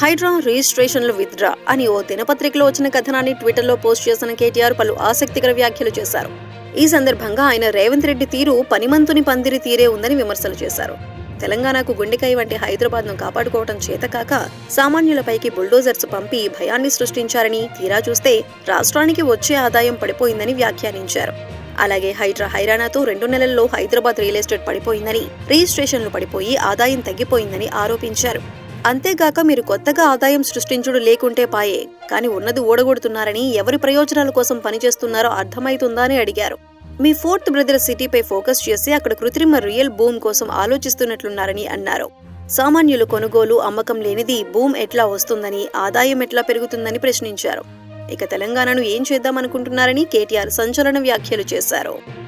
హైడ్రా రిజిస్ట్రేషన్లు విత్డ్రా అని ఓ దినపత్రికలో వచ్చిన కథనాన్ని ట్విట్టర్లో పోస్ట్ చేసిన కేటీఆర్ పలు ఆసక్తికర వ్యాఖ్యలు చేశారు. ఈ సందర్భంగా ఆయన రేవంత్ రెడ్డి తీరు పనిమంతుని పందిరి తీరే ఉందని విమర్శలు చేశారు. తెలంగాణకు గుండెకాయ వంటి హైదరాబాద్ను కాపాడుకోవటం చేతకాక సామాన్యులపైకి బుల్డోజర్స్ పంపి భయాన్ని సృష్టించారని తీరా చూస్తే రాష్ట్రానికి వచ్చే ఆదాయం పడిపోయిందని వ్యాఖ్యానించారు. అలాగే హైడ్రా హైరానాతో రెండు నెలల్లో హైదరాబాద్ రియల్ ఎస్టేట్ పడిపోయిందని రిజిస్ట్రేషన్లు పడిపోయి ఆదాయం తగ్గిపోయిందని ఆరోపించారు. అంతేగాక మీరు కొత్తగా ఆదాయం సృష్టించుడు లేకుంటే పాయే. కానీ ఉన్నది ఓడగొడుతున్నారని ఎవరి ప్రయోజనాల కోసం పనిచేస్తున్నారో అర్థమైతుందా అని అడిగారు. మీ ఫోర్త్ బ్రదర్ సిటీపై ఫోకస్ చేసి అక్కడ కృత్రిమ రియల్ భూమ్ కోసం ఆలోచిస్తున్నట్లున్నారని అన్నారు. సామాన్యులు కొనుగోలు అమ్మకం లేనిది భూమ్ ఎట్లా వస్తుందని ఆదాయం ఎట్లా పెరుగుతుందని ప్రశ్నించారు. ఇక తెలంగాణను ఏం చేద్దామనుకుంటున్నారని కేటీఆర్ సంచలన వ్యాఖ్యలు చేశారు.